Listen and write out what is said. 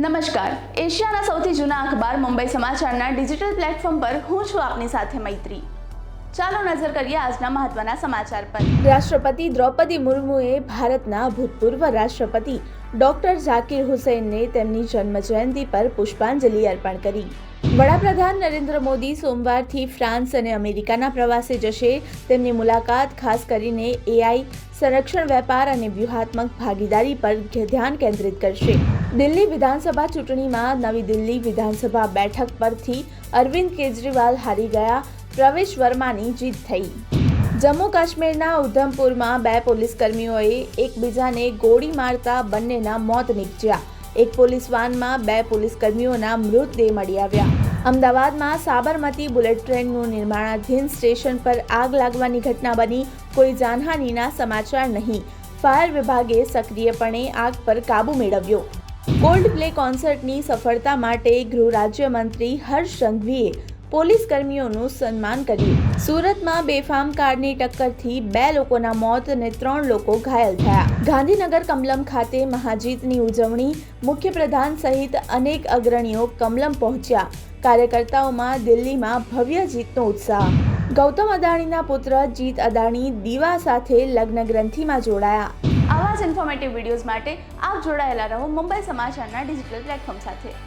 નમસ્કાર. એશિયાના સૌથી જૂના અખબાર મુંબઈ સમાચારના ડિજિટલ પ્લેટફોર્મ પર હું છું આપની સાથે મૈત્રી. ચાલો નજર કરીએ આજના મહત્વના સમાચાર પર. રાષ્ટ્રપતિ દ્રૌપદી મુર્મુએ ભારતના ભૂતપૂર્વ રાષ્ટ્રપતિ ડોક્ટર ઝાકિર હુસૈનને તેમની જન્મજયંતિ પર પુષ્પાંજલિ અર્પણ કરી. વડાપ્રધાન નરેન્દ્ર મોદી સોમવારથી ફ્રાન્સ અને અમેરિકાના પ્રવાસે જશે. તેમની મુલાકાત ખાસ કરીને એઆઈ, સંરક્ષણ વેપાર અને વ્યૂહાત્મક ભાગીદારી પર ધ્યાન કેન્દ્રિત કરશે. દિલ્હી વિધાનસભા ચૂંટણીમાં નવી દિલ્હી વિધાનસભા બેઠક પરથી અરવિંદ કેજરીવાલ હારી ગયા. પ્રવેશ વર્માની જીત થઈ. જમ્મુ કાશ્મીરના ઉધમપુરમાં બે પોલીસ કર્મીઓએ એકબીજાને ગોળી મારતા બંનેના મોત નીપજ્યા. એક પોલીસ વાનમાં બે પોલીસ કર્મીઓના મૃતદેહ મળી આવ્યા. અમદાવાદમાં સાબરમતી બુલેટ ટ્રેનનું નિર્માણાધીન સ્ટેશન પર આગ લાગવાની ઘટના બની. કોઈ જાનહાનિના સમાચાર નહીં. ફાયર વિભાગે સક્રિયપણે આગ પર કાબૂ મેળવ્યો. કોલ્ડ પ્લે કોન્સર્ટની સફળતા માટે ગૃહ રાજ્યમંત્રી હર્ષ સંઘવીએ પોલીસ કર્મીઓનું સન્માન કર્યું. સુરતમાં બેફામ કારની ટક્કરથી બે લોકોના મોત અને ત્રણ લોકો ઘાયલ થયા. ગાંધીનગર કમલમ ખાતે મહાજીતની ઉજવણી મુખ્યપ્રધાન સહિત અનેક અગ્રણીઓ કમલમ પહોંચ્યા. કાર્યકર્તાઓમાં દિલ્હીમાં ભવ્ય જીતનો ઉત્સાહ. ગૌતમ અદાણીના પુત્ર જીત અદાણી દીવા સાથે લગ્ન ગ્રંથિમાં જોડાયા. આવા જ ઇન્ફોર્મેટિવ વિડીયોઝ માટે આપ જોડાયેલા રહો મુંબઈ સમાચારના ડિજિટલ પ્લેટફોર્મ સાથે.